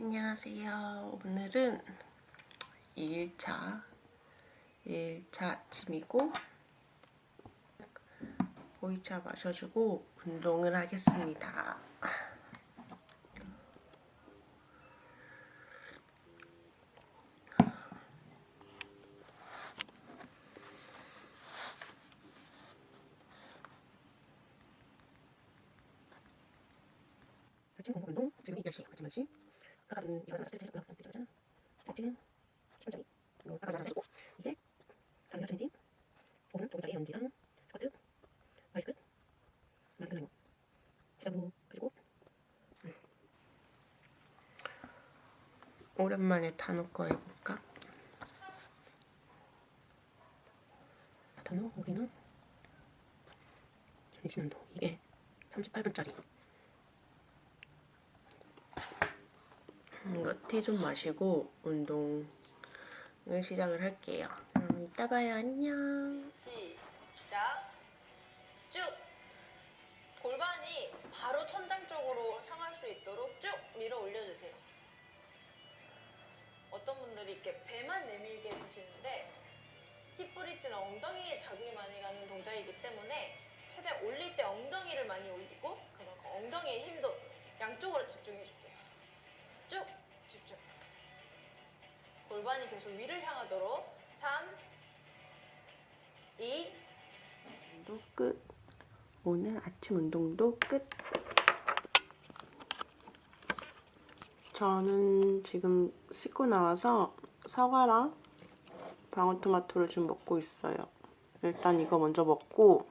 안녕하세요. 오늘은 2일차 2일차 아침이고 보이차 마셔주고 운동을 하겠습니다. 아침 공복 운동 지금 2시 아침 10시 아까는 일어나서 스트레칭 했고요 스트레칭 스트레칭 천천히 이거 아까 일어나서 했고 이제 다음 챌린지 5분 5분짜리 런지랑 스쿼트 바이스클 많이 끝나고 시작으로 가지고 음. 오랜만에 단호거 해볼까? 단호 우리는 전신운동 이게 38분짜리 이거 티 좀 마시고 운동을 시작을 할게요. 음, 이따 봐요. 안녕. 시작. 쭉. 골반이 바로 천장 쪽으로 향할 수 있도록 쭉 밀어 올려주세요. 어떤 분들이 이렇게 배만 내밀게 되시는데 힙 브릿지는 엉덩이에 자극이 많이 가는 동작이기 때문에 최대 올릴 때 엉덩이를 많이 올리고 그만큼 엉덩이의 힘도 양쪽 골반이 계속 위를 향하도록 3 2 운동 끝. 오늘 아침 운동도 끝. 저는 지금 씻고 나와서 사과랑 방울토마토를 지금 먹고 있어요. 일단 이거 먼저 먹고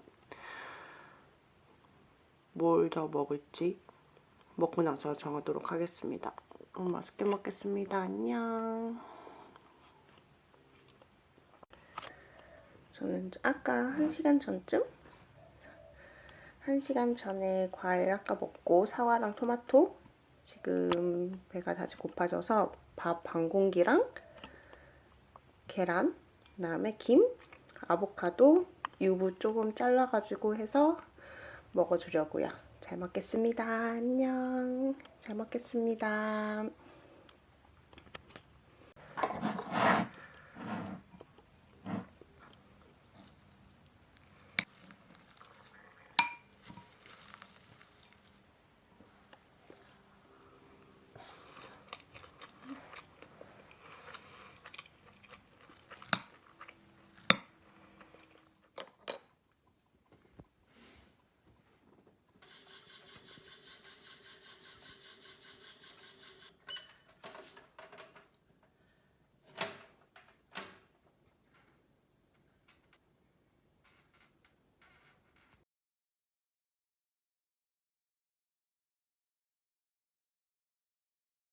뭘 더 먹을지 먹고 나서 정하도록 하겠습니다. 음, 맛있게 먹겠습니다. 안녕. 저는 아까 한 시간 전쯤? 한 시간 전에 과일 아까 먹고 사과랑 토마토 지금 배가 다시 고파져서 밥 반 공기랑 계란 그다음에 김 아보카도 유부 조금 잘라가지고 해서 먹어주려고요. 잘 먹겠습니다. 안녕. 잘 먹겠습니다.